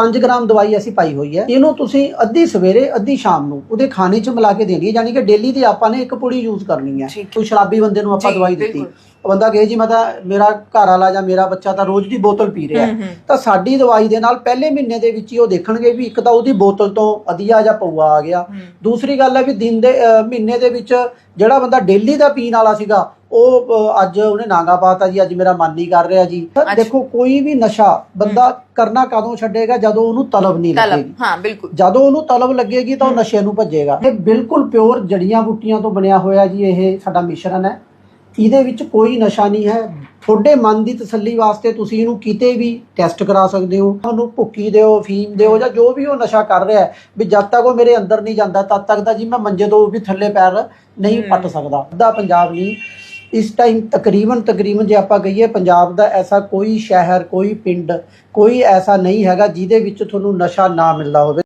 5 gram ਦਵਾਈ ਅਸੀਂ ਪਾਈ ਹੋਈ ਹੈ। ਇਹਨੂੰ ਤੁਸੀਂ ਅੱਧੀ ਸਵੇਰੇ ਅੱਧੀ ਸ਼ਾਮ ਨੂੰ ਉਹਦੇ ਖਾਣੇ 'ਚ ਮਿਲਾ ਕੇ ਦੇਣੀ ਹੈ। ਯਾਨੀ ਕਿ ਡੇਲੀ ਦੀ ਆਪਾਂ ਨੇ ਇੱਕ ਪੁੜੀ ਯੂਜ਼ ਕਰਨੀ ਹੈ। ਕੋਈ ਸ਼ਰਾਬੀ ਬੰਦੇ ਨੂੰ ਆਪਾਂ ਦਵਾਈ ਦਿੱਤੀ। ਬੰਦਾ ਕਹੇ ਜੀ ਮੈਂ ਤਾਂ ਮੇਰਾ ਘਰ ਵਾਲਾ ਜਾਂ ਮੇਰਾ ਬੱਚਾ ਤਾਂ ਰੋਜ਼ ਦੀ ਬੋਤਲ ਪੀ ਰਿਹਾ। ਤਾਂ ਸਾਡੀ ਦਵਾਈ ਦੇ ਨਾਲ ਪਹਿਲੇ ਮਹੀਨੇ ਦੇ ਵਿੱਚ ਹੀ ਉਹ ਦੇਖਣਗੇ ਵੀ ਇੱਕ ਤਾਂ ਉਹਦੀ ਬੋਤਲ ਤੋਂ ਅਧੀਆ ਜਾਂ ਪਊਆ ਆ ਗਿਆ। ਦੂਸਰੀ ਗੱਲ ਹੈ ਵੀ ਦਿਨ ਦੇ ਮਹੀਨੇ ਦੇ ਵਿੱਚ ਜਿਹੜਾ ਬੰਦਾ ਡੇਲੀ ਦਾ ਪੀਣ ਵਾਲਾ ਸੀਗਾ ਉਹ ਅੱਜ ਉਹਨੇ ਨਾਗਾ ਪਾਤਾ ਜੀ ਅੱਜ ਮੇਰਾ ਮਨ ਨਹੀਂ ਕਰ ਰਿਹਾ ਜੀ। ਦੇਖੋ ਕੋਈ ਵੀ ਨਸ਼ਾ ਬੰਦਾ ਕਰਨਾ ਕਦੋਂ ਛੱਡੇਗਾ? ਜਦੋਂ ਉਹਨੂੰ ਤਲਬ ਨਹੀਂ ਲੱਗੇਗੀ। ਹਾਂ ਬਿਲਕੁਲ। ਜਦੋਂ ਉਹਨੂੰ ਤਲਬ ਲੱਗੇਗੀ ਤਾਂ ਉਹ ਨਸ਼ੇ ਨੂੰ ਭੱਜੇਗਾ। ਇਹ ਬਿਲਕੁਲ ਪਿਓਰ ਜੜੀਆਂ ਬੂਟੀਆਂ ਤੋਂ ਬਣਿਆ ਹੋਇਆ ਜੀ ਇਹ ਸਾਡਾ ਮਿਸ਼ਰਣ ਹੈ। ਇਹਦੇ ਵਿੱਚ ਕੋਈ ਨਸ਼ਾ ਨਹੀਂ ਹੈ। ਤੁਹਾਡੇ ਮਨ ਦੀ ਤਸੱਲੀ ਵਾਸਤੇ ਤੁਸੀਂ ਇਹਨੂੰ ਕਿਤੇ ਵੀ ਟੈਸਟ ਕਰਾ ਸਕਦੇ ਹੋ। ਉਹਨੂੰ ਭੁੱਕੀ ਦਿਓ ਫੀਮ ਦਿਓ ਜਾਂ ਜੋ ਵੀ ਉਹ ਨਸ਼ਾ ਕਰ ਰਿਹਾ ਹੈ। ਵੀ ਜਦ ਤੱਕ ਉਹ ਮੇਰੇ ਅੰਦਰ ਨਹੀਂ ਜਾਂਦਾ ਤਦ ਤੱਕ ਤਾਂ ਜੀ ਮੈਂ ਮੰਜੇ ਤੋਂ ਵੀ ਥੱਲੇ ਪੈਰ ਨਹੀਂ ਪੱਟ ਸਕਦਾ। ਅੱਧਾ ਪੰਜਾਬ ਨਹੀਂ। ਇਸ ਟਾਈਮ ਤਕਰੀਬਨ ਤਕਰੀਬਨ ਜੇ ਆਪਾਂ ਕਹੀਏ ਪੰਜਾਬ ਦਾ ਐਸਾ ਕੋਈ ਸ਼ਹਿਰ, ਕੋਈ ਪਿੰਡ, ਕੋਈ ਐਸਾ ਨਹੀਂ ਹੈਗਾ ਜਿਹਦੇ ਵਿੱਚ ਤੁਹਾਨੂੰ ਨਸ਼ਾ ਨਾ ਮਿਲਦਾ ਹੋਵੇ।